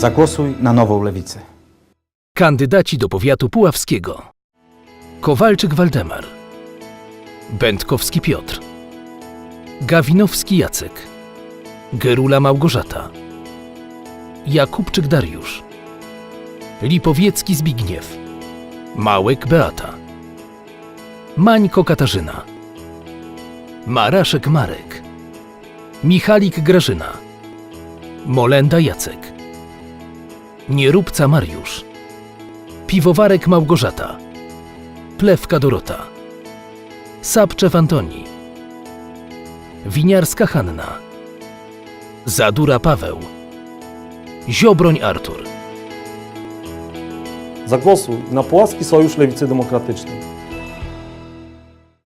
Zagłosuj na nową lewicę. Kandydaci do powiatu puławskiego. Kowalczyk Waldemar. Będkowski Piotr. Gawinowski Jacek. Gerula Małgorzata. Jakubczyk Dariusz. Lipowiecki Zbigniew. Małek Beata. Mańko Katarzyna. Maraszek Marek. Michalik Grażyna. Molenda Jacek. Nieróbca Mariusz. Piwowarek Małgorzata. Plewka Dorota. Sapczew Antoni. Winiarska Hanna. Zadura Paweł. Ziobroń Artur. Zagłosuj na Puławski Sojusz Lewicy Demokratycznej.